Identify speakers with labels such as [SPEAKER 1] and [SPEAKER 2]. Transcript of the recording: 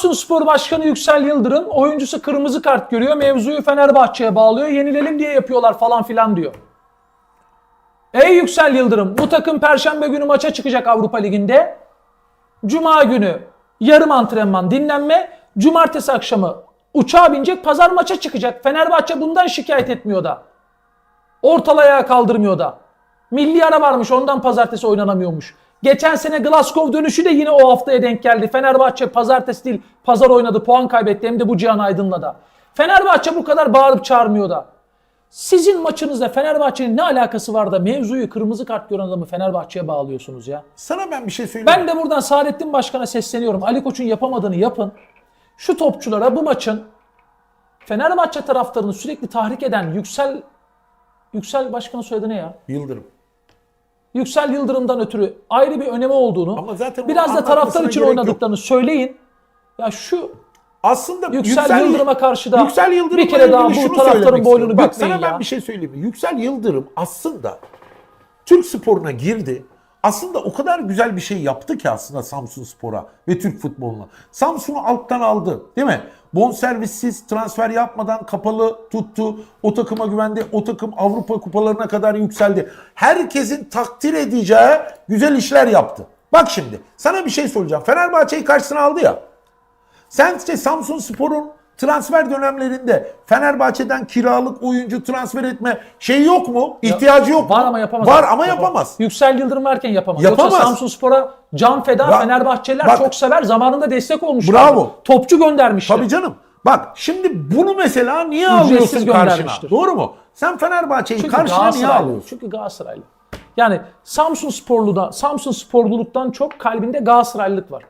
[SPEAKER 1] Samsun Spor Başkanı Yüksel Yıldırım oyuncusu kırmızı kart görüyor. Mevzuyu Fenerbahçe'ye bağlıyor. Yenilelim diye yapıyorlar falan filan diyor. Ey Yüksel Yıldırım bu takım perşembe günü maça çıkacak Avrupa Ligi'nde. Cuma günü yarım antrenman dinlenme. Cumartesi akşamı uçağa binecek pazar maça çıkacak. Fenerbahçe bundan şikayet etmiyor da. Ortalığı ayağa kaldırmıyor da. Milli ara varmış ondan pazartesi oynanamıyormuş. Geçen sene Glasgow dönüşü de yine o haftaya denk geldi. Fenerbahçe pazartesi değil pazar oynadı puan kaybetti hem de bu Cihan Aydın'la da. Fenerbahçe bu kadar bağırıp çağırmıyor da. Sizin maçınızda Fenerbahçe'nin ne alakası var da mevzuyu kırmızı kart gören adamı Fenerbahçe'ye bağlıyorsunuz ya?
[SPEAKER 2] Sana ben bir şey söyleyeyim.
[SPEAKER 1] Ben de buradan Saadettin Başkan'a sesleniyorum. Ali Koç'un yapamadığını yapın. Şu topçulara bu maçın Fenerbahçe taraftarını sürekli tahrik eden Yüksel Yüksel Başkan'ın soyadı ne ya?
[SPEAKER 2] Yıldırım.
[SPEAKER 1] Yüksel Yıldırım'dan ötürü ayrı bir önemi olduğunu,
[SPEAKER 2] Ama zaten
[SPEAKER 1] biraz da taraftar için
[SPEAKER 2] gerek yok.
[SPEAKER 1] oynadıklarını söyleyin. Ya şu
[SPEAKER 2] Aslında
[SPEAKER 1] Yüksel Yıldırım'a karşı da
[SPEAKER 2] Yüksel
[SPEAKER 1] bir kere daha bu taraftarın boynunu.
[SPEAKER 2] Bak sana
[SPEAKER 1] ya.
[SPEAKER 2] ben bir şey söyleyeyim? Yüksel Yıldırım aslında Türk sporuna girdi. Aslında o kadar güzel bir şey yaptı ki aslında Samsun Spor'a ve Türk futboluna. Samsun'u alttan aldı değil mi? Bonservissiz transfer yapmadan kapalı tuttu. O takıma güvendi. O takım Avrupa kupalarına kadar yükseldi. Herkesin takdir edeceği güzel işler yaptı. Bak şimdi sana bir şey soracağım. Fenerbahçe'yi karşısına aldı ya. Sence Samsun Spor'un transfer dönemlerinde Fenerbahçe'den kiralık oyuncu transfer etme şey yok mu? İhtiyacı yok mu?
[SPEAKER 1] var ama yapamaz.
[SPEAKER 2] Var ama yapamaz.
[SPEAKER 1] Yüksel Yıldırım varken yapamaz.
[SPEAKER 2] Yapamaz.
[SPEAKER 1] Yoksa Samsun Spor'a can feda
[SPEAKER 2] Bak-
[SPEAKER 1] Fenerbahçeliler
[SPEAKER 2] bak-
[SPEAKER 1] çok sever. Zamanında destek olmuşlar.
[SPEAKER 2] Bravo.
[SPEAKER 1] Topçu göndermişler.
[SPEAKER 2] Tabii canım. Bak şimdi bunu mesela niye
[SPEAKER 1] Ücretsiz
[SPEAKER 2] alıyorsun karşına?
[SPEAKER 1] göndermiştir.
[SPEAKER 2] Doğru mu? Sen Fenerbahçe'yi
[SPEAKER 1] Çünkü
[SPEAKER 2] karşına niye
[SPEAKER 1] Galatasaraylı.
[SPEAKER 2] alıyorsun?
[SPEAKER 1] Çünkü Galatasaraylı. Yani Samsun Sporlu'da, Samsun Sporluluktan çok kalbinde Galatasaraylılık var.